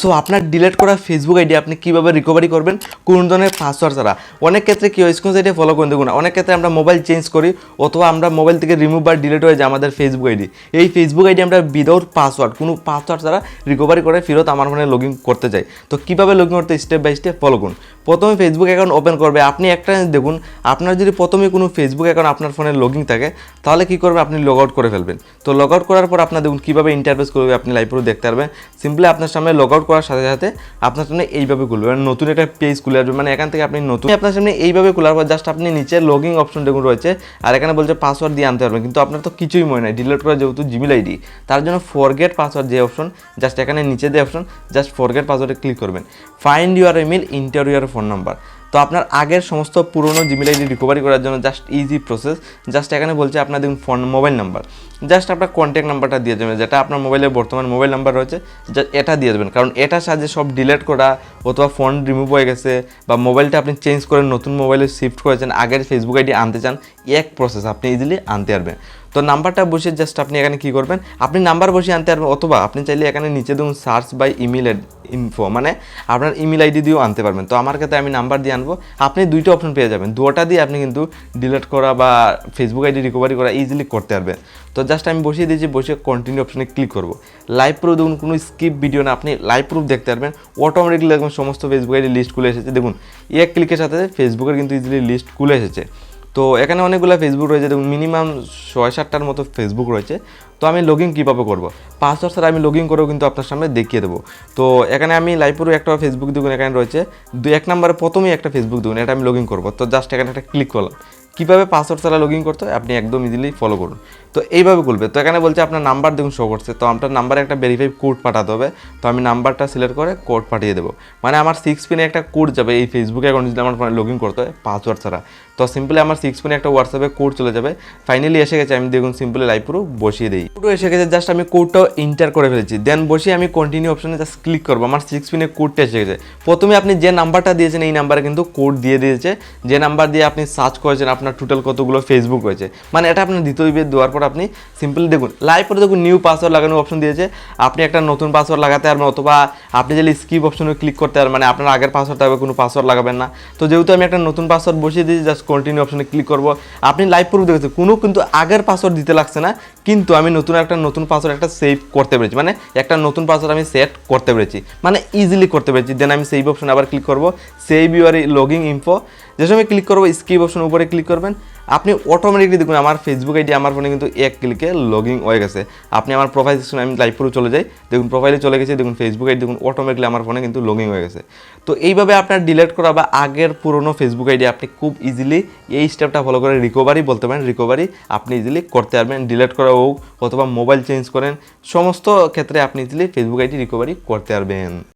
So আপনার delete করা Facebook ID আপনি কীভাবে রিকভারি করবেন? কোন ধরনের পাসওয়ার্ড ছাড়া? অনেক ক্ষেত্রে কী হয় স্ক্রিন সাইডে ফলো করে দেখুন অনেক ক্ষেত্রে আমরা মোবাইল চেঞ্জ করি, অথবা আমরা মোবাইল থেকে রিমুভ বা ডিলেট হয়ে যায় আমাদের ফেসবুক আইডি এই ফেসবুক আইডি আমরা উইদাউট পাসওয়ার্ড কোনো পাসওয়ার্ড ছাড়া রিকভারি করে ফেরত আমার ফোনে লগ ইন করতে চাই। তো কীভাবে লগ ইন করতে স্টেপ বাই স্টেপ ফলো করুন। প্রথমে ফেসবুক অ্যাকাউন্ট ওপেন করবে। আপনি একটা দেখুন, আপনার যদি প্রথমে কোনো ফেসবুক অ্যাকাউন্ট আপনার ফোনে লগিং থাকে, তাহলে কী করবে? আপনি লগ আউট করে ফেলবেন। তো লগ আউট করার পর আপনার দেখুন কীভাবে ইন্টারফেস করবে আপনি লাইভ দেখতে পারবেন। সিম্পলি আপনার সামনে লগ আউট করার সাথে সাথে আপনার সামনে এইভাবে খুলবে। মানে নতুন একটা পেজ খুলে আসবে। মানে এখান থেকে আপনি নতুন আপনার সামনে এইভাবে খোলার পর জাস্ট আপনি নিচে লগিং অপশন দেখুন রয়েছে। আর এখানে বলছে পাসওয়ার্ড দিয়ে আনতে পারবেন। কিন্তু আপনার তো কিছুই মনে নাই। ডিলিট করা যেহেতু জিমেল আইডি তার জন্য ফরগেট পাসওয়ার্ড যে অপশন জাস্ট এখানে নিচে দিয়ে অপশন জাস্ট ফরগেট পাসওয়ার্ডে ক্লিক করবেন। Find your email enter your phone number. তো আপনার আগের সমস্ত পুরনো জিমেল আইডি রিকভারি করার জন্য জাস্ট ইজি প্রসেস জাস্ট এখানে বলছে আপনার দেখুন ফোন মোবাইল নাম্বার জাস্ট আপনার কন্ট্যাক্ট নাম্বারটা দিয়ে দেবেন, যেটা আপনার মোবাইলের বর্তমান মোবাইল নাম্বার রয়েছে এটা দিয়ে দেবেন। কারণ এটার সাহায্যে সব ডিলেট করা অথবা ফোন রিমুভ হয়ে গেছে বা মোবাইলটা আপনি চেঞ্জ করে নতুন মোবাইলে শিফট করেছেন, আগের ফেসবুক আইডি আনতে চান, এক প্রসেস আপনি ইজিলি আনতে পারবেন। তো নাম্বারটা বসিয়ে জাস্ট আপনি এখানে কী করবেন? আপনি নাম্বার বসিয়ে আনতে পারবেন, অথবা আপনি চাইলে এখানে নিচে দেখুন সার্চ বাই ইমেল ইনফো মানে আপনার ইমেল আইডি দিয়েও আনতে পারবেন। তো আমার ক্ষেত্রে আমি নাম্বার দিয়ে আনব। আপনি দুইটা অপশন পেয়ে যাবেন। দুটা দিয়ে আপনি কিন্তু ডিলিট করা বা ফেসবুক আইডি রিকভারি করা ইজিলি করতে পারবেন। তো জাস্ট আমি বসিয়ে দিয়েছি, বসে কন্টিনিউ অপশনে ক্লিক করব। লাইভ প্রুফ দেখুন, কোনো স্কিপ ভিডিও না, আপনি লাইভ প্রুফ দেখতে পারবেন। অটোমেটিকলি দেখুন, সমস্ত ফেসবুক আইডি লিস্ট খুলে এসেছে। দেখুন, এক ক্লিকের সাথে ফেসবুকের কিন্তু ইজিলি লিস্ট খুলে এসেছে। তো এখানে অনেকগুলো ফেসবুক রয়েছে, দেখুন মিনিমাম ছয় সাতটার মতো ফেসবুক রয়েছে। তো আমি লগ ইন কীভাবে করব? পাসওয়ার্ড স্যার আমি লগ ইন করেও কিন্তু আপনার সামনে দেখিয়ে দেবো। তো এখানে আমি লাইভপুরে একটা ফেসবুক দেখুন এখানে রয়েছে। দু এক নম্বরে প্রথমেই একটা ফেসবুক দেখুন এটা আমি লগ ইন করব। তো জাস্ট এখানে একটা ক্লিক করলাম। কীভাবে পাসওয়ার্ড ছাড়া লগ ইন করতে আপনি একদম ইজিলি ফলো করুন। তো এইভাবে করবে। তো এখানে বলছে আপনার নাম্বার দেখুন শো করছে। তো আপনার নাম্বারে একটা ভেরিফাই কোড পাঠাতে হবে। তো আমি নাম্বারটা সিলেক্ট করে কোড পাঠিয়ে দেবো। মানে আমার সিক্স পিনে একটা কোড যাবে। এই ফেসবুক অ্যাকাউন্ট যদি আমার লগ ইন করতে হয় পাসওয়ার্ড ছাড়া। তো সিম্পলি আমার সিক্স পিনে একটা হোয়াটসঅ্যাপে কোড চলে যাবে। ফাইনালি এসে গেছে, আমি দেখুন সিম্পলি লাইভ পুরো বসিয়ে দিই। পুরো এসে গেছে জাস্ট আমি কোডটাও ইন্টার করে ফেলেছি। দেন বসিয়ে আমি কন্টিনিউ অপশানে জাস্ট ক্লিক করব। আমার সিক্স পিনে কোডটা এসে গেছে। প্রথমে আপনি যে নাম্বারটা দিয়েছেন, এই নাম্বারে কিন্তু কোড দিয়ে দিয়েছে। যে নাম্বার দিয়ে আপনি সার্চ করেছেন, আপনার টোটাল কতগুলো ফেসবুক রয়েছে। মানে এটা আপনার দ্বিতীয় দেওয়ার পর আপনি সিম্পলি দেখুন লাইভ পরে দেখুন নিউ পাসওয়ার্ড লাগানোর অপশন দিয়েছে। আপনি একটা নতুন পাসওয়ার্ড লাগাতে পারবেন অথবা আপনি যদি স্কিপ অপশনে ক্লিক করতে পারবেন মানে আপনার আগের পাসওয়ার্ড থাকবে, কোনো পাসওয়ার্ড লাগাবেন না। তো যেহেতু আমি একটা নতুন পাসওয়ার্ড বসিয়ে দিয়েছি জাস্ট কন্টিনিউ অপশনে ক্লিক করব। আপনি লাইভ প্রুফ দেখেছেন, কোনো কিন্তু আগের পাসওয়ার্ড দিতে লাগছে না, কিন্তু আমি নতুন একটা নতুন পাসওয়ার্ড একটা সেভ করতে পেরেছি। মানে একটা নতুন পাসওয়ার্ড আমি সেট করতে পেরেছি। মানে ইজিলি করতে পেরেছি। দেন আমি সেভ অপশন আবার ক্লিক করব। সেভ ইউর লগিং ইনফো যে সময় ক্লিক করব স্কিপ অপশন উপরে ক্লিক করবেন। আপনি অটোমেটিকলি দেখুন, আমার ফেসবুক আইডি আমার ফোনে কিন্তু এক ক্লিকে লগিং হয়ে গেছে। আপনি আমার প্রোফাইল সেকশনে আমি লাইভ পুরো চলে যাই। দেখুন প্রোফাইলে চলে গেছে, দেখুন ফেসবুক আইডি দেখুন অটোমেটিকলি আমার ফোনে কিন্তু লগিং হয়ে গেছে। তো এইভাবে আপনার ডিলেট করা বা আগের পুরনো ফেসবুক আইডি আপনি খুব ইজিলি এই স্টেপটা ফলো করে রিকভারি বলতে পারেন রিকভারি আপনি ইজিলি করতে পারবেন। ডিলেট করা হোক অথবা মোবাইল চেঞ্জ করেন, সমস্ত ক্ষেত্রে আপনি ইজিলি ফেসবুক আইডি রিকভারি করতে পারবেন।